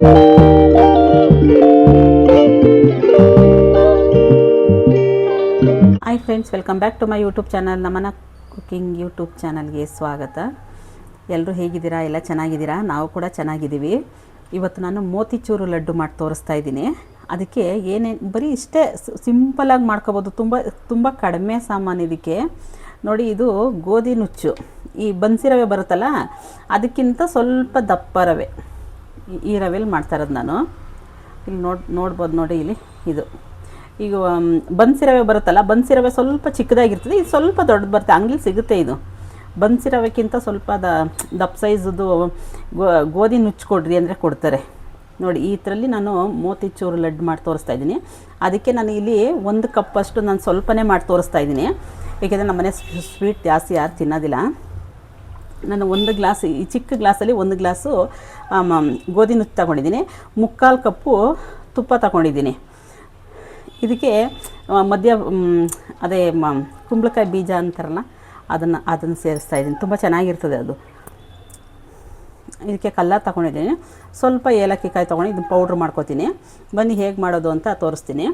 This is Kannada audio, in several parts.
Hi friends welcome back to my YouTube channel ನಮ್ಮನ ಕುಕಿಂಗ್ ಯೂಟ್ಯೂಬ್ ಚಾನಲ್ಗೆ ಸ್ವಾಗತ. ಎಲ್ಲರೂ ಹೇಗಿದ್ದೀರಾ? ಎಲ್ಲ ಚೆನ್ನಾಗಿದ್ದೀರಾ? ನಾವು ಕೂಡ ಚೆನ್ನಾಗಿದ್ದೀವಿ. ಇವತ್ತು ನಾನು ಮೋತಿಚೂರು ಲಡ್ಡು ಮಾಡಿ ತೋರಿಸ್ತಾ ಇದ್ದೀನಿ. ಅದಕ್ಕೆ ಏನೇನು ಬರೀ ಇಷ್ಟೇ ಸಿಂಪಲಾಗಿ ಮಾಡ್ಕೋಬೋದು. ತುಂಬ ತುಂಬ ಕಡಿಮೆ ಸಾಮಾನು ಇದಕ್ಕೆ. ನೋಡಿ, ಇದು ಗೋಧಿ ನುಚ್ಚು. ಈ ಬನ್ಸಿ ರವೆ ಬರುತ್ತಲ್ಲ, ಅದಕ್ಕಿಂತ ಸ್ವಲ್ಪ ದಪ್ಪ ರವೆ. ಈ- ರವೆಲಿ ಮಾಡ್ತಾ ಇರೋದು ನಾನು. ಇಲ್ಲಿ ನೋಡಿ, ನೋಡ್ಬೋದು ನೋಡಿ ಇಲ್ಲಿ ಇದು. ಈಗ ಬನ್ಸಿ ರವೆ ಬರುತ್ತಲ್ಲ, ಬನ್ಸಿ ರವೆ ಸ್ವಲ್ಪ ಚಿಕ್ಕದಾಗಿರ್ತದೆ, ಇದು ಸ್ವಲ್ಪ ದೊಡ್ಡದು ಬರುತ್ತೆ ಹಂಗಿಲ್ಲಿ ಸಿಗುತ್ತೆ ಇದು. ಬನ್ಸಿ ರವೆಕ್ಕಿಂತ ಸ್ವಲ್ಪ ದ, ದಪ್ಪ ಸೈಜದು ಗೋಧಿ ನುಚ್ಚಿಕೊಡ್ರಿ ಅಂದರೆ ಕೊಡ್ತಾರೆ. ನೋಡಿ, ಈ ಥರಲ್ಲಿ ನಾನು ಮೋತಿಚೂರು ಲಡ್ಡು ಮಾಡಿ ತೋರಿಸ್ತಾ ಇದ್ದೀನಿ. ಅದಕ್ಕೆ ನಾನು ಇಲ್ಲಿ ಒಂದು ಕಪ್ಪಷ್ಟು ನಾನು ಸ್ವಲ್ಪನೇ ಮಾಡಿ ತೋರಿಸ್ತಾ ಇದ್ದೀನಿ. ಏಕೆಂದರೆ ನಮ್ಮನೆ ಸ್ವೀಟ್ ಜಾಸ್ತಿ ಯಾರು ತಿನ್ನೋದಿಲ್ಲ. ನಾನು ಒಂದು ಗ್ಲಾಸ್, ಈ ಚಿಕ್ಕ ಗ್ಲಾಸಲ್ಲಿ ಒಂದು ಗ್ಲಾಸು ಗೋಧಿ ನುಚ್ಚು ತಗೊಂಡಿದ್ದೀನಿ. ಮುಕ್ಕಾಲು ಕಪ್ಪು ತುಪ್ಪ ತಗೊಂಡಿದ್ದೀನಿ. ಇದಕ್ಕೆ ಮಧ್ಯ ಅದೇ ಕುಂಬಳಕಾಯಿ ಬೀಜ ಅಂತಾರಲ್ಲ, ಅದನ್ನು ಅದನ್ನು ಸೇರಿಸ್ತಾ ಇದ್ದೀನಿ. ತುಂಬ ಚೆನ್ನಾಗಿರ್ತದೆ ಅದು. ಇದಕ್ಕೆ ಕಲ್ಲರ್ ತಗೊಂಡಿದ್ದೀನಿ. ಸ್ವಲ್ಪ ಏಲಕ್ಕಿ ಕಾಯಿ ತೊಗೊಂಡು ಇದನ್ನು ಪೌಡ್ರ್ ಮಾಡ್ಕೋತೀನಿ. ಬನ್ನಿ ಹೇಗೆ ಮಾಡೋದು ಅಂತ ತೋರಿಸ್ತೀನಿ.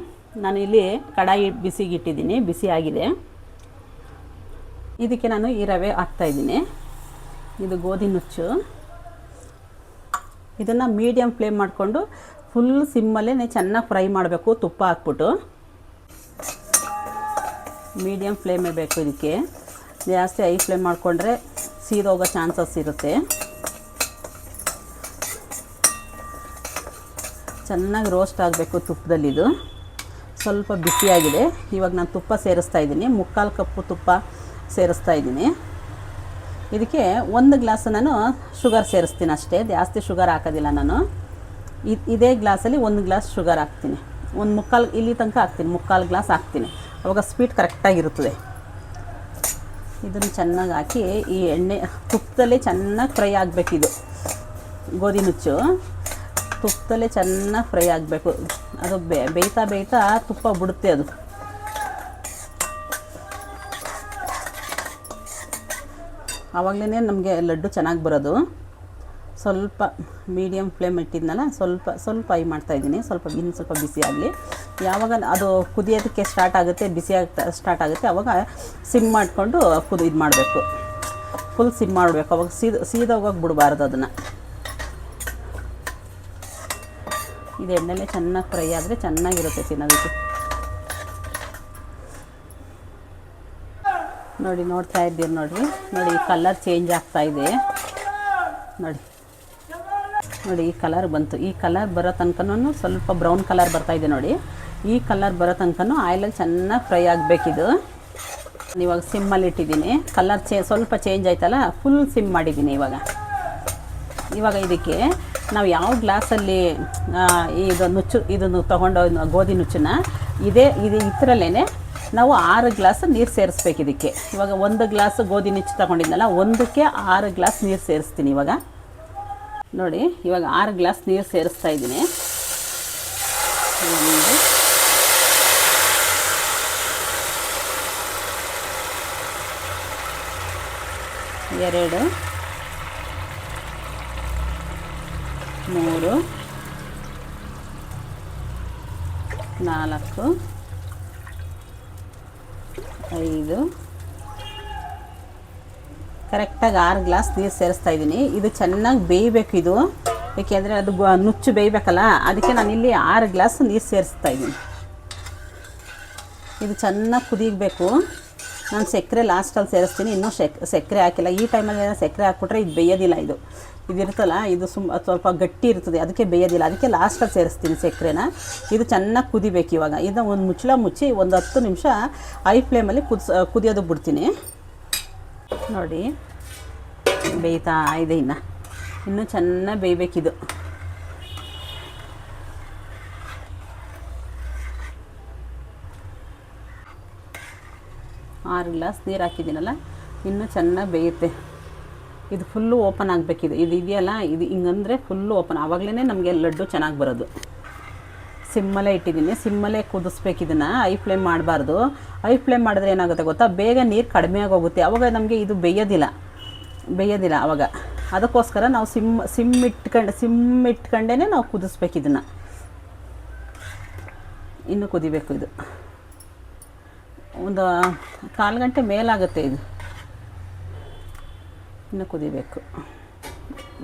ನಾನು ಇಲ್ಲಿ ಕಡಾಯಿ ಬಿಸಿಗಿಟ್ಟಿದ್ದೀನಿ, ಬಿಸಿ ಆಗಿದೆ. ಇದಕ್ಕೆ ನಾನು ಈ ರವೆ ಹಾಕ್ತಾಯಿದ್ದೀನಿ ಇದು ಗೋಧಿ ನುಚ್ಚು. ಇದನ್ನು ಮೀಡಿಯಮ್ ಫ್ಲೇಮ್ ಮಾಡಿಕೊಂಡು ಫುಲ್ ಸಿಮ್ಮಲ್ಲೇ ಚೆನ್ನಾಗಿ ಫ್ರೈ ಮಾಡಬೇಕು, ತುಪ್ಪ ಹಾಕ್ಬಿಟ್ಟು. ಮೀಡಿಯಮ್ ಫ್ಲೇಮೇ ಬೇಕು ಇದಕ್ಕೆ. ಜಾಸ್ತಿ ಐ ಫ್ಲೇಮ್ ಮಾಡಿಕೊಂಡ್ರೆ ಸೀದೋಗೋ ಚಾನ್ಸಸ್ ಇರುತ್ತೆ. ಚೆನ್ನಾಗಿ ರೋಸ್ಟ್ ಆಗಬೇಕು ತುಪ್ಪದಲ್ಲಿ ಇದು. ಸ್ವಲ್ಪ ಬಿಸಿಯಾಗಿದೆ. ಇವಾಗ ನಾನು ತುಪ್ಪ ಸೇರಿಸ್ತಾ ಇದ್ದೀನಿ. ಮುಕ್ಕಾಲು ಕಪ್ಪು ತುಪ್ಪ ಸೇರಿಸ್ತಾ ಇದ್ದೀನಿ. ಇದಕ್ಕೆ ಒಂದು ಗ್ಲಾಸ್ ನಾನು ಶುಗರ್ ಸೇರಿಸ್ತೀನಿ ಅಷ್ಟೇ. ಜಾಸ್ತಿ ಶುಗರ್ ಹಾಕೋದಿಲ್ಲ ನಾನು. ಇದೇ ಗ್ಲಾಸಲ್ಲಿ ಒಂದು ಗ್ಲಾಸ್ ಶುಗರ್ ಹಾಕ್ತೀನಿ. ಒಂದು ಮುಕ್ಕಾಲು, ಇಲ್ಲಿ ತನಕ ಹಾಕ್ತೀನಿ. ಮುಕ್ಕಾಲು ಗ್ಲಾಸ್ ಹಾಕ್ತೀನಿ. ಅವಾಗ ಸ್ವೀಟ್ ಕರೆಕ್ಟಾಗಿರುತ್ತದೆ ಇದನ್ನು ಚೆನ್ನಾಗಿ ಹಾಕಿ ಈ ಎಣ್ಣೆ, ತುಪ್ಪದಲ್ಲೇ ಚೆನ್ನಾಗಿ ಫ್ರೈ ಆಗಬೇಕಿದು. ಗೋಧಿ ನುಚ್ಚು. ತುಪ್ಪದಲ್ಲೇ ಚೆನ್ನಾಗಿ ಫ್ರೈ ಆಗಬೇಕು. ಅದು ಬೇಯ್ತಾ ಬೇಯ್ತಾ ತುಪ್ಪ ಬಿಡುತ್ತೆ ಅದು. ಆವಾಗಲೇ ನಮಗೆ ಲಡ್ಡು ಚೆನ್ನಾಗಿ ಬರೋದು. ಸ್ವಲ್ಪ ಮೀಡಿಯಮ್ ಫ್ಲೇಮ್ ಇಟ್ಟಿದ್ನಲ್ಲ, ಸ್ವಲ್ಪ ಸ್ವಲ್ಪ ಐ ಮಾಡ್ತಾಯಿದ್ದೀನಿ ಸ್ವಲ್ಪ ಇನ್ನು ಸ್ವಲ್ಪ ಬಿಸಿ ಆಗಲಿ. ಯಾವಾಗ ಅದು ಕುದಿಯೋದಕ್ಕೆ ಸ್ಟಾರ್ಟ್ ಆಗುತ್ತೆ, ಬಿಸಿ ಆಗ್ತಾ ಸ್ಟಾರ್ಟ್ ಆಗುತ್ತೆ ಆವಾಗ ಸಿಮ್ ಮಾಡಿಕೊಂಡು ಕುದಿ, ಇದು ಮಾಡಬೇಕು. ಫುಲ್ ಸಿಮ್ ಮಾಡಬೇಕು. ಅವಾಗ ಸೀದ, ಸೀದೋಗೋಗಿ ಬಿಡಬಾರ್ದು ಅದನ್ನು. ಇದು ಎಣ್ಣೆಲೆ ಚೆನ್ನಾಗಿ ಫ್ರೈ ಆದರೆ ಚೆನ್ನಾಗಿರುತ್ತೆ ತಿನ್ನೋದಕ್ಕೆ ನೋಡಿ, ನೋಡ್ತಾ ಇದ್ದೀರಿ ನೋಡಿರಿ ನೋಡಿ ಕಲರ್ ಚೇಂಜ್ ಆಗ್ತಾ ಇದೆ. ನೋಡಿ. ನೋಡಿ, ಈ ಕಲರ್ ಬಂತು. ಈ ಕಲರ್ ಬರೋ ತನಕನೂ ಸ್ವಲ್ಪ ಬ್ರೌನ್ ಕಲರ್ ಬರ್ತಾ ಇದೆ ನೋಡಿ. ಈ ಕಲರ್ ಬರೋ ತನಕನೂ ಆಯಿಲಲ್ಲಿ ಚೆನ್ನಾಗಿ ಫ್ರೈ ಆಗಬೇಕಿದು. ಇವಾಗ ಸಿಮ್ಮಲ್ಲಿ ಇಟ್ಟಿದ್ದೀನಿ. ಕಲರ್ ಚೇ ಸ್ವಲ್ಪ ಚೇಂಜ್ ಆಯ್ತಲ್ಲ ಫುಲ್ ಸಿಮ್ ಮಾಡಿದ್ದೀನಿ ಇವಾಗ. ಇವಾಗ ಇದಕ್ಕೆ ನಾವು ಯಾವ ಗ್ಲಾಸಲ್ಲಿ ಇದು ನುಚ್ಚು, ಇದನ್ನು ತೊಗೊಂಡು ಗೋಧಿ ನುಚ್ಚನ್ನ, ಇದೇ, ಇದು ಇದರಲ್ಲೇ ನಾವು ಆರು ಗ್ಲಾಸ್ ನೀರು ಸೇರಿಸ್ಬೇಕು ಇದಕ್ಕೆ. ಇವಾಗ ಒಂದು ಗ್ಲಾಸ್ ಗೋಧಿ ನುಚ್ಚು ತಗೊಂಡಿದ್ನಲ್ಲ, ಒಂದಕ್ಕೆ ಆರು ಗ್ಲಾಸ್ ನೀರು ಸೇರಿಸ್ತೀನಿ ಇವಾಗ. ನೋಡಿ, ಇವಾಗ ಆರು ಗ್ಲಾಸ್ ನೀರು ಸೇರಿಸ್ತಾ ಇದ್ದೀನಿ. ಒಂದು ಎರಡು, ಮೂರು, ನಾಲ್ಕು ಐದು. ಕರೆಕ್ಟಾಗಿ ಆರು ಗ್ಲಾಸ್ ನೀರು ಸೇರಿಸ್ತಾ ಇದ್ದೀನಿ. ಇದು ಚೆನ್ನಾಗಿ ಬೇಯಬೇಕು ಇದು. ಏಕೆಂದರೆ ಅದು ನುಚ್ಚು ಬೇಯಬೇಕಲ್ಲ? ಅದಕ್ಕೆ ನಾನು ಇಲ್ಲಿ ಆರು ಗ್ಲಾಸ್ ನೀರು ಸೇರಿಸ್ತಾ ಇದ್ದೀನಿ. ಇದು ಚೆನ್ನಾಗಿ ಕುದಿಬೇಕು ನಾನು ಸಕ್ಕರೆ ಲಾಸ್ಟಲ್ಲಿ ಸೇರಿಸ್ತೀನಿ. ಇನ್ನೂ ಸಕ್ಕರೆ ಹಾಕಿಲ್ಲ. ಈ ಟೈಮಲ್ಲಿ ಸಕ್ಕರೆ ಹಾಕ್ಬಿಟ್ರೆ ಇದು ಬೇಯೋದಿಲ್ಲ ಇದು. ಇದಿರುತ್ತಲ್ಲ ಇದು ಸುಮ್ ಸ್ವಲ್ಪ ಗಟ್ಟಿ ಇರ್ತದೆ, ಅದಕ್ಕೆ ಬೇಯೋದಿಲ್ಲ, ಅದಕ್ಕೆ ಲಾಸ್ಟಲ್ಲಿ ಸೇರಿಸ್ತೀನಿ ಸಕ್ಕರೆನ. ಇದು ಚೆನ್ನಾಗಿ ಕುದಿಬೇಕು ಇವಾಗ. ಇದನ್ನ ಒಂದು ಮುಚ್ಚಳ ಮುಚ್ಚಿ ಒಂದು ಹತ್ತು ನಿಮಿಷ ಐ ಫ್ಲೇಮಲ್ಲಿ ಕುದಿಸ ಕುದಿಯೋದು ಬಿಡ್ತೀನಿ. ನೋಡಿ, ಬೇಯ್ತಾ ಇದೆ ಇನ್ನು. ಇನ್ನೂ ಚೆನ್ನಾಗಿ ಬೇಯಬೇಕಿದು ಆರು ಗ್ಲಾಸ್ ನೀರು ಹಾಕಿದ್ದೀನಲ್ಲ, ಇನ್ನೂ ಚೆನ್ನಾಗಿ ಬೇಯುತ್ತೆ. ಇದು ಫುಲ್ಲು ಓಪನ್ ಆಗಬೇಕಿದೆ. ಇದು ಇದೆಯಲ್ಲ, ಇದು ಹಿಂಗಂದರೆ ಫುಲ್ಲು ಓಪನ್ ಆವಾಗಲೇ ನಮಗೆ ಲಡ್ಡು ಚೆನ್ನಾಗಿ ಬರೋದು. ಸಿಮ್ಮಲ್ಲೇ ಇಟ್ಟಿದ್ದೀನಿ. ಸಿಮ್ಮಲ್ಲೇ ಕುದಿಸ್ಬೇಕು ಇದನ್ನು. ಐ ಫ್ಲೇಮ್ ಮಾಡಬಾರ್ದು. ಐ ಫ್ಲೇಮ್ ಮಾಡಿದ್ರೆ ಏನಾಗುತ್ತೆ ಗೊತ್ತಾ? ಬೇಗ ನೀರು ಕಡಿಮೆ ಆಗೋಗುತ್ತೆ. ಆವಾಗ ನಮಗೆ ಇದು ಬೇಯೋದಿಲ್ಲ. ಬೇಯೋದಿಲ್ಲ ಅವಾಗ. ಅದಕ್ಕೋಸ್ಕರ ನಾವು ಸಿಮ್ ಸಿಮ್ ಇಟ್ಕೊಂಡು, ಸಿಮ್ ಇಟ್ಕೊಂಡೇ ನಾವು ಕುದಿಸ್ಬೇಕು ಇದನ್ನು. ಇನ್ನು ಕುದಿಬೇಕು ಇದು. ಒಂದು ಕಾಲು ಗಂಟೆ ಮೇಲಾಗುತ್ತೆ ಇದು. ಇನ್ನು ಕುದಿಬೇಕು.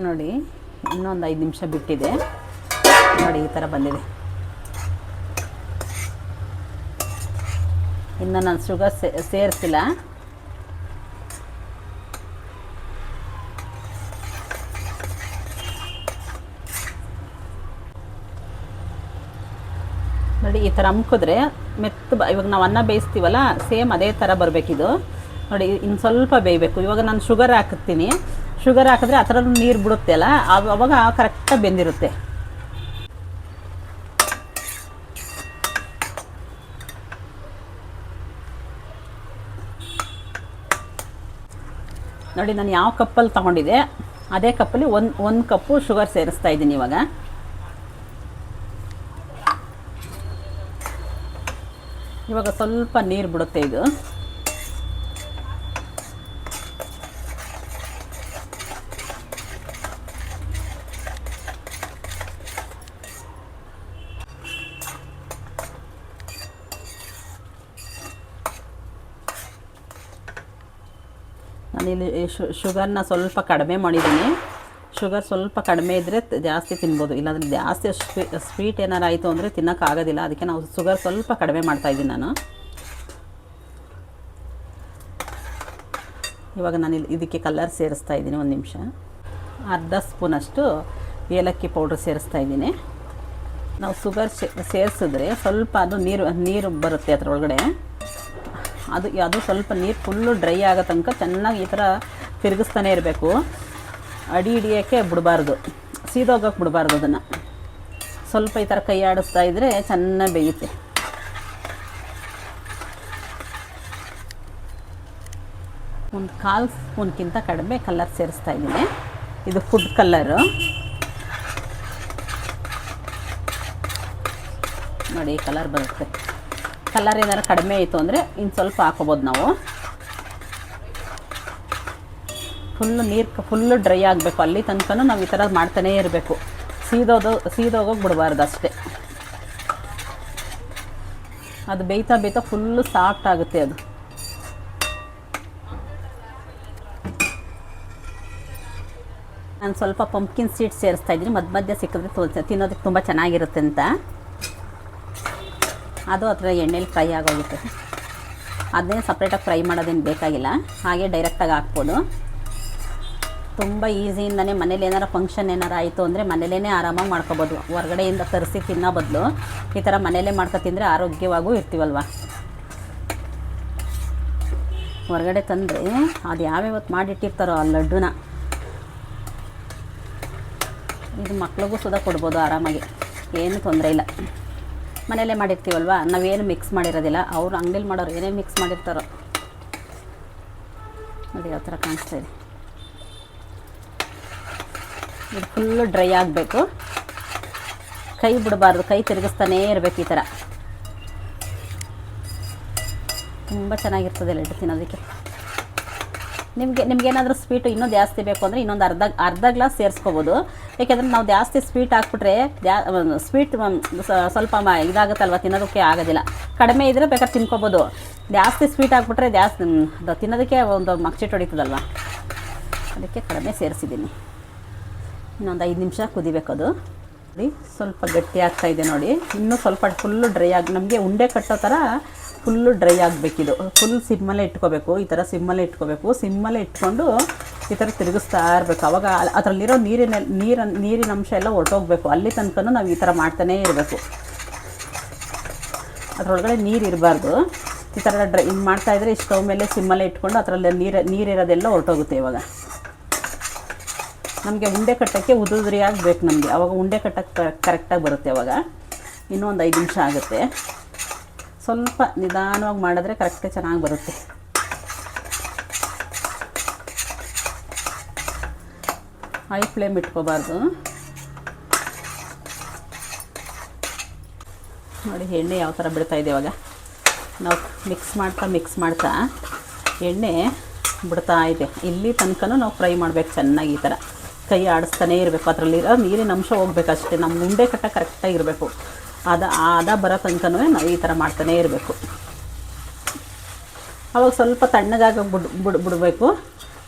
ನೋಡಿ, ಇನ್ನೊಂದು ಐದು ನಿಮಿಷ ಬಿಟ್ಟಿದೆ. ನೋಡಿ, ಈ ಥರ ಬಂದಿದೆ. ಇನ್ನು ನಾನು ಶುಗರ್ ಸೇರಿಸಿಲ್ಲ. ನೋಡಿ, ಈ ಥರ ಅಮ್ಕಿದ್ರೆ ಮೆತ್ತ ಇವಾಗ ನಾವು ಅನ್ನ ಬೇಯಿಸ್ತೀವಲ್ಲ, ಸೇಮ್ ಅದೇ ಥರ ಬರಬೇಕಿದು. ನೋಡಿ ಇನ್ನು ಸ್ವಲ್ಪ ಬೇಯಬೇಕು. ಇವಾಗ ನಾನು ಶುಗರ್ ಹಾಕ್ತೀನಿ ಶುಗರ್ ಹಾಕಿದ್ರೆ ಆ ಥರ ನೀರು ಬಿಡುತ್ತೆ ಅಲ್ಲ? ಅವಾಗ ಕರೆಕ್ಟಾಗಿ ಬೆಂದಿರುತ್ತೆ. ನೋಡಿ, ನಾನು ಯಾವ ಕಪ್ಪಲ್ಲಿ ತೊಗೊಂಡಿದ್ದೆ? ಅದೇ ಕಪ್ಪಲ್ಲಿ ಒಂದು ಒಂದು ಕಪ್ಪು ಶುಗರ್ ಸೇರಿಸ್ತಾ ಇದ್ದೀನಿ ಇವಾಗ. ಇವಾಗ ಸ್ವಲ್ಪ ನೀರು ಬಿಡುತ್ತೆ ಇದು. ನಾನಿಲ್ಲಿ ಶುಗರ್ನ ಸ್ವಲ್ಪ ಕಡಿಮೆ ಮಾಡಿದ್ದೀನಿ. ಶುಗರ್ ಸ್ವಲ್ಪ ಕಡಿಮೆ ಇದ್ದರೆ ಜಾಸ್ತಿ ತಿನ್ಬೋದು. ಇಲ್ಲಾಂದರೆ ಜಾಸ್ತಿ ಸ್ವೀ, ಸ್ವೀಟ್ ಏನಾರು ಆಯಿತು ಅಂದರೆ ತಿನ್ನೋಕ್ಕಾಗೋದಿಲ್ಲ ಅದಕ್ಕೆ ನಾವು ಶುಗರ್ ಸ್ವಲ್ಪ ಕಡಿಮೆ ಮಾಡ್ತಾಯಿದ್ದೀನಿ ನಾನು. ಇವಾಗ ನಾನು ಇಲ್ಲಿ ಇದಕ್ಕೆ ಕಲರ್ ಸೇರಿಸ್ತಾ ಇದ್ದೀನಿ ಒಂದು ನಿಮಿಷ. ಅರ್ಧ ಸ್ಪೂನಷ್ಟು ಏಲಕ್ಕಿ ಪೌಡ್ರ್ ಸೇರಿಸ್ತಾ ಇದ್ದೀನಿ. ನಾವು ಶುಗರ್ ಸೇರಿಸಿದ್ರೆ ಸ್ವಲ್ಪ ಅದು ನೀರು ನೀರು ಬರುತ್ತೆ ಅದರೊಳಗಡೆ. ಅದು ಅದು ಸ್ವಲ್ಪ ನೀರು ಫುಲ್ಲು ಡ್ರೈ ಆಗೋ ತನಕ ಚೆನ್ನಾಗಿ ಈ ಥರ ತಿರುಗಿಸ್ತಾನೆ ಇರಬೇಕು. ಅಡಿ ಹಿಡಿಯೋಕ್ಕೆ ಬಿಡಬಾರ್ದು. ಸೀದೋಗಕ್ಕೆ ಬಿಡಬಾರ್ದು ಅದನ್ನು. ಸ್ವಲ್ಪ ಈ ಥರ ಕೈ ಆಡಿಸ್ತಾ ಇದ್ದರೆ ಚೆನ್ನಾಗಿ ಬೇಯುತ್ತೆ. ಒಂದು ಕಾಲು ಸ್ಪೂನ್ಗಿಂತ ಕಡಿಮೆ ಕಲರ್ ಸೇರಿಸ್ತಾ ಇದ್ದೀನಿ. ಇದು ಫುಡ್ ಕಲ್ಲರು ನೋಡಿ ಕಲರ್ ಬರುತ್ತೆ. ಕಲರ್ ಏನಾರು ಕಡಿಮೆ ಆಯಿತು ಅಂದರೆ ಇನ್ನು ಸ್ವಲ್ಪ ಹಾಕೋಬೋದು ನಾವು. ಫುಲ್ಲು ನೀರು ಫುಲ್ಲು ಡ್ರೈ ಆಗಬೇಕು. ಅಲ್ಲಿ ತನಕ ನಾವು ಈ ಥರ ಮಾಡ್ತಾನೇ ಇರಬೇಕು. ಸೀದೋದು, ಸೀದೋಗೋಗಿ ಬಿಡಬಾರ್ದು ಅಷ್ಟೇ. ಅದು ಬೇಯ್ತಾ ಬೇಯ್ತಾ ಫುಲ್ಲು ಸಾಫ್ಟ್ ಆಗುತ್ತೆ ಅದು. ನಾನು ಸ್ವಲ್ಪ ಪಂಪ್ಕಿನ್ ಸೀಡ್ಸ್ ಸೇರಿಸ್ತಾ ಇದ್ದೀನಿ. ಮಧ್ಯ ಮಧ್ಯ ಸಿಕ್ಕಿದ್ರೆ ತಿನ್ನೋದಕ್ಕೆ ತುಂಬ ಚೆನ್ನಾಗಿರುತ್ತೆ ಅಂತ. ಅದು ಅದರ ಎಣ್ಣೆಲಿ ಫ್ರೈ ಆಗೋಗುತ್ತೆ. ಅದನ್ನೇ ಸಪ್ರೇಟಾಗಿ ಫ್ರೈ ಮಾಡೋದೇನು ಬೇಕಾಗಿಲ್ಲ. ಹಾಗೆ ಡೈರೆಕ್ಟಾಗಿ ಹಾಕ್ಬೋದು. ತುಂಬ ಈಸಿಯಿಂದನೇ ಮನೇಲಿ ಏನಾರು ಫಂಕ್ಷನ್ ಏನಾರು ಆಯಿತು ಅಂದರೆ ಮನೇಲೇ ಆರಾಮಾಗಿ ಮಾಡ್ಕೊಬೋದು. ಹೊರಗಡೆಯಿಂದ ತರಿಸಿ ತಿನ್ನೋ ಬದಲು ಈ ಥರ ಮನೇಲೇ ಮಾಡ್ಕೊ ತಿಂದರೆ ಆರೋಗ್ಯವಾಗೂ ಇರ್ತೀವಲ್ವ. ಹೊರಗಡೆ ತಂದರೆ ಅದು ಯಾವ್ಯಾವತ್ತು ಮಾಡಿಟ್ಟಿರ್ತಾರೋ ಆ ಲಡ್ಡುನ ಇದು ಮಕ್ಳಿಗೂ ಸುದಾ ಕೊಡ್ಬೋದು ಆರಾಮಾಗಿ. ಏನು ತೊಂದರೆ ಇಲ್ಲ. ಮನೆಯಲ್ಲೇ ಮಾಡಿರ್ತೀವಲ್ವ? ನಾವೇನು ಮಿಕ್ಸ್ ಮಾಡಿರೋದಿಲ್ಲ. ಅವ್ರು ಅಂಗಡಿಲಿ ಮಾಡೋರು ಏನೇ ಮಿಕ್ಸ್ ಮಾಡಿರ್ತಾರೋ. ನೋಡಿ, ಯಾವ ಥರ ಕಾಣಿಸ್ತಾ ಇದೆ. ಇದು ಫುಲ್ಲು ಡ್ರೈ ಆಗಬೇಕು. ಕೈ ಬಿಡಬಾರ್ದು. ಕೈ ತಿರುಗಿಸ್ತಾನೇ ಇರಬೇಕು ಈ ಥರ. ತುಂಬ ಚೆನ್ನಾಗಿರ್ತದೆ ಲಡ್ಡು ತಿನ್ನೋದಕ್ಕೆ. ನಿಮಗೆ, ನಿಮಗೇನಾದರೂ ಸ್ವೀಟು ಇನ್ನೂ ಜಾಸ್ತಿ ಬೇಕು ಅಂದರೆ ಇನ್ನೊಂದು ಅರ್ಧ ಅರ್ಧ ಗ್ಲಾಸ್ ಸೇರಿಸ್ಕೋಬೋದು. ಯಾಕೆಂದರೆ ನಾವು ಜಾಸ್ತಿ ಸ್ವೀಟ್ ಹಾಕ್ಬಿಟ್ರೆ ಜಾ ಸ್ವೀಟ್ ಸ್ವಲ್ಪ ಮ ಇದಾಗುತ್ತಲ್ವ, ತಿನ್ನೋದಕ್ಕೆ ಆಗೋದಿಲ್ಲ. ಕಡಿಮೆ ಇದ್ದರೆ ಬೇಕಾದ್ರೆ ತಿನ್ಕೋಬೋದು. ಜಾಸ್ತಿ ಸ್ವೀಟ್ ಹಾಕ್ಬಿಟ್ರೆ ಜಾಸ್ತಿ ಅದು ತಿನ್ನೋದಕ್ಕೆ ಒಂದು ಮಕ್ಚಿಟ್ಟು ಹೊಡಿತದಲ್ವ? ಅದಕ್ಕೆ ಕಡಿಮೆ ಸೇರಿಸಿದ್ದೀನಿ. ಇನ್ನೊಂದು ಐದು ನಿಮಿಷ ಕುದಿಬೇಕದು. ನೋಡಿ, ಸ್ವಲ್ಪ ಗಟ್ಟಿ ಆಗ್ತಾ ಇದೆ ನೋಡಿ. ಇನ್ನೂ ಸ್ವಲ್ಪ ಫುಲ್ಲು ಡ್ರೈ ಆಗಿ, ನಮಗೆ ಉಂಡೆ ಕಟ್ಟೋ ಥರ ಫುಲ್ಲು ಡ್ರೈ ಆಗಬೇಕಿದು. ಫುಲ್ ಸಿಮ್ಮಲ್ಲೇ ಇಟ್ಕೋಬೇಕು. ಈ ಥರ ಸಿಮ್ಮಲ್ಲೇ ಇಟ್ಕೋಬೇಕು. ಸಿಮ್ಮಲ್ಲೇ ಇಟ್ಕೊಂಡು ಈ ಥರ ತಿರುಗಿಸ್ತಾ ಇರಬೇಕು. ಅವಾಗ ಅದರಲ್ಲಿರೋ ನೀರಿನ, ನೀರ, ನೀರಿನ ಅಂಶ ಎಲ್ಲ ಹೊರಟೋಗ್ಬೇಕು ಅಲ್ಲಿ ತನಕ ನಾವು ಈ ಥರ ಮಾಡ್ತಾನೇ ಇರಬೇಕು. ಅದರೊಳಗಡೆ ನೀರು ಇರಬಾರ್ದು. ಈ ಥರ ಡ್ರೈ, ಹಿಂಗೆ ಮಾಡ್ತಾಯಿದ್ರೆ ಈ ಸ್ಟವ್ ಮೇಲೆ ಸಿಮ್ಮಲ್ಲೇ ಇಟ್ಕೊಂಡು ಅದರಲ್ಲಿ ನೀರು ನೀರಿರೋದೆಲ್ಲ ಹೊರಟೋಗುತ್ತೆ ಇವಾಗ. ನಮಗೆ ಉಂಡೆ ಕಟ್ಟೋಕ್ಕೆ ಉದುರಿ ಆಗಬೇಕು ನಮಗೆ. ಅವಾಗ ಉಂಡೆ ಕಟ್ಟಕ್ಕೆ ಕರೆಕ್ಟಾಗಿ ಬರುತ್ತೆ ಅವಾಗ. ಇನ್ನೂ ಒಂದು ಐದು ನಿಮಿಷ ಆಗುತ್ತೆ. ಸ್ವಲ್ಪ ನಿಧಾನವಾಗಿ ಮಾಡಿದ್ರೆ ಕರೆಕ್ಟಾಗಿ ಚೆನ್ನಾಗಿ ಬರುತ್ತೆ. ಹೈ ಫ್ಲೇಮ್ ಇಟ್ಕೋಬಾರ್ದು. ನೋಡಿ, ಎಣ್ಣೆ ಯಾವ ಥರ ಬಿಡ್ತಾ ಇದೆ ಇವಾಗ. ನಾವು ಮಿಕ್ಸ್ ಮಾಡ್ತಾ ಮಿಕ್ಸ್ ಮಾಡ್ತಾ ಎಣ್ಣೆ ಬಿಡ್ತಾ ಇದೆ. ಇಲ್ಲಿ ತನಕನೂ ನಾವು ಫ್ರೈ ಮಾಡಬೇಕು ಚೆನ್ನಾಗಿ ಈ ಥರ ಕೈ ಆಡಿಸ್ತಾನೇ ಇರಬೇಕು. ಅದರಲ್ಲಿರೋ ನೀರಿನ ಅಂಶ ಹೋಗ್ಬೇಕಷ್ಟೇ ನಮ್ಮ ಮುಂಡೆ ಕಟ್ಟ ಕರೆಕ್ಟಾಗಿ ಇರಬೇಕು. ಅದ ಅದ ಬರೋ ತನಕನೂ ನಾವು ಈ ಥರ ಮಾಡ್ತಾನೇ ಇರಬೇಕು. ಅವಾಗ ಸ್ವಲ್ಪ ತಣ್ಣಗಾಗ ಬಿಡ್ ಬಿಡ್, ಬಿಡಬೇಕು.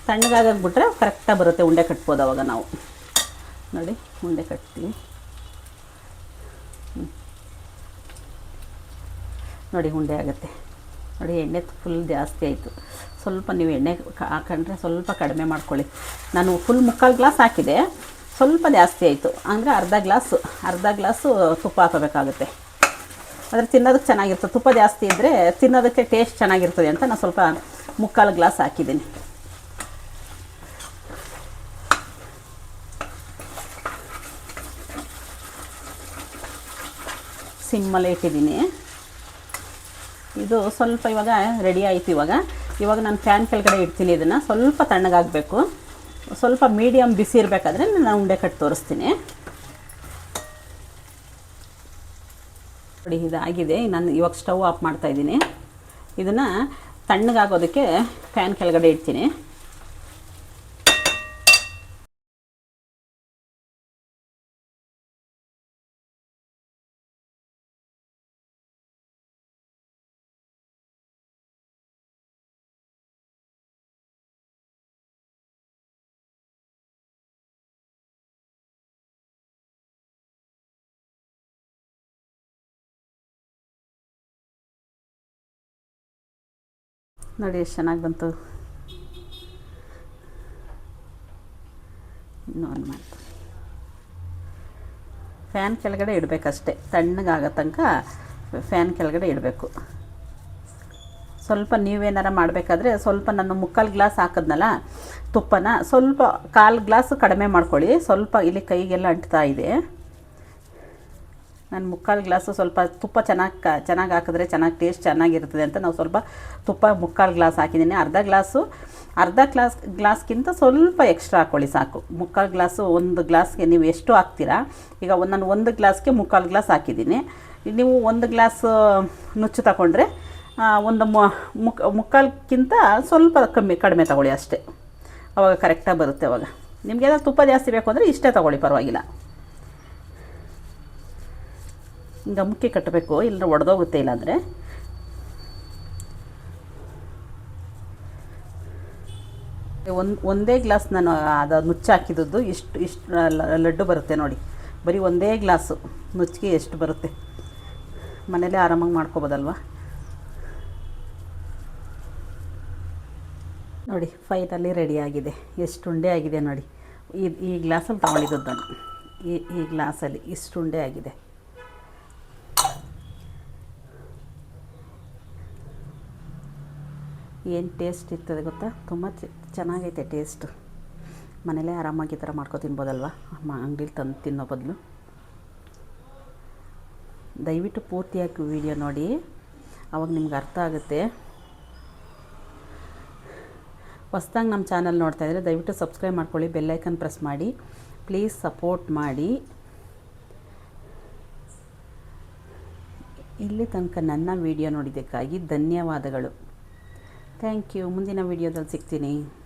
ತಣ್ಣಗಾಗಿಬಿಟ್ರೆ ಕರೆಕ್ಟಾಗಿ ಬರುತ್ತೆ ಉಂಡೆ ಕಟ್ಬೋದು ಅವಾಗ ನಾವು. ನೋಡಿ, ಉಂಡೆ ಕಟ್ತೀವಿ ನೋಡಿ, ಉಂಡೆ ಆಗುತ್ತೆ. ನೋಡಿ, ಎಣ್ಣೆ ಫುಲ್ ಜಾಸ್ತಿ ಆಯಿತು. ಸ್ವಲ್ಪ ನೀವು ಎಣ್ಣೆ ಹಾಕೊಂಡ್ರೆ ಸ್ವಲ್ಪ ಕಡಿಮೆ ಮಾಡ್ಕೊಳ್ಳಿ. ನಾನು ಫುಲ್ ಮುಕ್ಕಾಲು ಗ್ಲಾಸ್ ಹಾಕಿದೆ. ಸ್ವಲ್ಪ ಜಾಸ್ತಿ ಆಯಿತು. ಅಂದರೆ ಅರ್ಧ ಗ್ಲಾಸು ಅರ್ಧ ಗ್ಲಾಸು ತುಪ್ಪ ಹಾಕೋಬೇಕಾಗುತ್ತೆ. ಆದರೆ ತಿನ್ನೋದಕ್ಕೆ ಚೆನ್ನಾಗಿರ್ತದೆ ತುಪ್ಪ ಜಾಸ್ತಿ ಇದ್ದರೆ ತಿನ್ನೋದಕ್ಕೆ ಟೇಸ್ಟ್ ಚೆನ್ನಾಗಿರ್ತದೆ ಅಂತ ನಾನು ಸ್ವಲ್ಪ ಮುಕ್ಕಾಲು ಗ್ಲಾಸ್ ಹಾಕಿದ್ದೀನಿ. ಸಿಮ್ಮಲ್ಲೇ ಇಟ್ಟಿದ್ದೀನಿ. ಇದು ಸ್ವಲ್ಪ ಇವಾಗ ರೆಡಿ ಆಯಿತು ಇವಾಗ. ಇವಾಗ ನಾನು ಫ್ಯಾನ್ ಕೆಳಗಡೆ ಇಡ್ತೀನಿ ಇದನ್ನು. ಸ್ವಲ್ಪ ತಣ್ಣಗಾಗಬೇಕು. ಸ್ವಲ್ಪ ಮೀಡಿಯಮ್ ಬಿಸಿ ಇರಬೇಕಾದ್ರೆ ನಾನು ಉಂಡೆ ಕಟ್ಟಿ ತೋರಿಸ್ತೀನಿ. ನೋಡಿ, ಇದಾಗಿದೆ. ನಾನು ಇವಾಗ ಸ್ಟವ್ ಆಫ್ ಮಾಡ್ತಾ ಇದ್ದೀನಿ. ಇದನ್ನು ತಣ್ಣಗಾಗೋದಕ್ಕೆ ಫ್ಯಾನ್ ಕೆಳಗಡೆ ಇಡ್ತೀನಿ. ನೋಡಿ ಎಷ್ಟು ಚೆನ್ನಾಗಿ ಬಂತು. ಇನ್ನೂ ಒಂದು ಮಾಡ್ತೀನಿ. ಫ್ಯಾನ್ ಕೆಳಗಡೆ ಇಡಬೇಕಷ್ಟೆ. ತಣ್ಣಗಾಗೋ ತನಕ ಫ್ಯಾನ್ ಕೆಳಗಡೆ ಇಡಬೇಕು. ಸ್ವಲ್ಪ ನೀವೇನಾರ ಮಾಡಬೇಕಾದ್ರೆ ಸ್ವಲ್ಪ ನಾನು ಮುಕ್ಕಾಲು ಗ್ಲಾಸ್ ಹಾಕಿದ್ನಲ್ಲ, ತುಪ್ಪನ ಸ್ವಲ್ಪ ಕಾಲು ಗ್ಲಾಸು ಕಡಿಮೆ ಮಾಡ್ಕೊಳ್ಳಿ. ಸ್ವಲ್ಪ ಇಲ್ಲಿ ಕೈಗೆಲ್ಲ ಅಂಟ್ತಾ ಇದೆ. ನಾನು ಮುಕ್ಕಾಲು ಗ್ಲಾಸು ಸ್ವಲ್ಪ ತುಪ್ಪ ಚೆನ್ನಾಗಿ ಚೆನ್ನಾಗಿ ಹಾಕಿದ್ರೆ ಚೆನ್ನಾಗಿ ಟೇಸ್ಟ್ ಚೆನ್ನಾಗಿರ್ತದೆ ಅಂತ ನಾವು ಸ್ವಲ್ಪ ತುಪ್ಪ ಮುಕ್ಕಾಲು ಗ್ಲಾಸ್ ಹಾಕಿದ್ದೀನಿ. ಅರ್ಧ ಗ್ಲಾಸು, ಅರ್ಧ ಗ್ಲಾಸ್ ಗ್ಲಾಸ್ಗಿಂತ ಸ್ವಲ್ಪ ಎಕ್ಸ್ಟ್ರಾ ಹಾಕ್ಕೊಳ್ಳಿ ಸಾಕು. ಮುಕ್ಕಾಲು ಗ್ಲಾಸು ಒಂದು ಗ್ಲಾಸ್ಗೆ ನೀವು ಎಷ್ಟು ಹಾಕ್ತೀರಾ? ಈಗ ನಾನು ಒಂದು ಗ್ಲಾಸ್ಗೆ ಮುಕ್ಕಾಲು ಗ್ಲಾಸ್ ಹಾಕಿದ್ದೀನಿ. ನೀವು ಒಂದು ಗ್ಲಾಸ್ ನುಚ್ಚು ತಗೊಂಡ್ರೆ ಒಂದು ಮುಕ್ ಮುಕ್ಕಾಲ್ಗಿಂತ ಸ್ವಲ್ಪ ಕಮ್ಮಿ ಕಡಿಮೆ ತಗೊಳ್ಳಿ ಅಷ್ಟೇ. ಅವಾಗ ಕರೆಕ್ಟಾಗಿ ಬರುತ್ತೆ ಅವಾಗ. ನಿಮಗೆಲ್ಲ ತುಪ್ಪ ಜಾಸ್ತಿ ಬೇಕು ಅಂದರೆ ಇಷ್ಟೇ ತಗೊಳ್ಳಿ, ಪರವಾಗಿಲ್ಲ. ಗಮಕ್ಕೆ ಕಟ್ಟಬೇಕು ಇಲ್ಲ ಒಡೆದೋಗುತ್ತೆ ಇಲ್ಲಾಂದರೆ ಒಂದು, ಒಂದೇ ಗ್ಲಾಸ್ ನಾನು ಅದು ನುಚ್ಚು ಹಾಕಿದ್ದು ಇಷ್ಟು ಇಷ್ಟು ಲಡ್ಡು ಬರುತ್ತೆ ನೋಡಿ. ಬರೀ ಒಂದೇ ಗ್ಲಾಸು ನುಚ್ಚಿಗೆ ಎಷ್ಟು ಬರುತ್ತೆ? ಮನೇಲೇ ಆರಾಮಾಗಿ ಮಾಡ್ಕೊಬೋದಲ್ವ? ನೋಡಿ ಫೈನಲ್ಲಿ ಆಗಿದೆ. ಎಷ್ಟು ಉಂಡೆ ಆಗಿದೆ ನೋಡಿ. ಈ ಈ ಗ್ಲಾಸಲ್ಲಿ ತಗೊಂಡಿದ್ದು ನಾನು ಈ ಈ ಗ್ಲಾಸಲ್ಲಿ ಇಷ್ಟು ಉಂಡೆ ಆಗಿದೆ. ಏನು ಟೇಸ್ಟ್ ಇರ್ತದೆ ಗೊತ್ತಾ? ತುಂಬ ಚೆನ್ನಾಗೈತೆ ಟೇಸ್ಟು ಮನೇಲೇ ಆರಾಮಾಗಿ ಈ ಥರ ಮಾಡ್ಕೊ ತಿನ್ಬೋದಲ್ವ? ಅಂಗಡಿಲಿ ತಂದು ತಿನ್ನೋ ಬದಲು. ದಯವಿಟ್ಟು ಪೂರ್ತಿಯಾಗಿ ವಿಡಿಯೋ ನೋಡಿ. ಅವಾಗ ನಿಮ್ಗೆ ಅರ್ಥ ಆಗುತ್ತೆ. ಹೊಸ್ದಾಗಿ ನಮ್ಮ ಚಾನಲ್ ನೋಡ್ತಾ ಇದ್ದರೆ ದಯವಿಟ್ಟು ಸಬ್ಸ್ಕ್ರೈಬ್ ಮಾಡ್ಕೊಳ್ಳಿ ಬೆಲ್ಲೈಕನ್ ಪ್ರೆಸ್ ಮಾಡಿ. ಪ್ಲೀಸ್ ಸಪೋರ್ಟ್ ಮಾಡಿ. ಇಲ್ಲಿ ತನಕ ನನ್ನ ವಿಡಿಯೋ ನೋಡಿದ್ದಕ್ಕಾಗಿ ಧನ್ಯವಾದಗಳು. Thank you. ಮುಂದಿನ ವಿಡಿಯೋದಲ್ಲಿ ಸಿಗ್ತೀನಿ.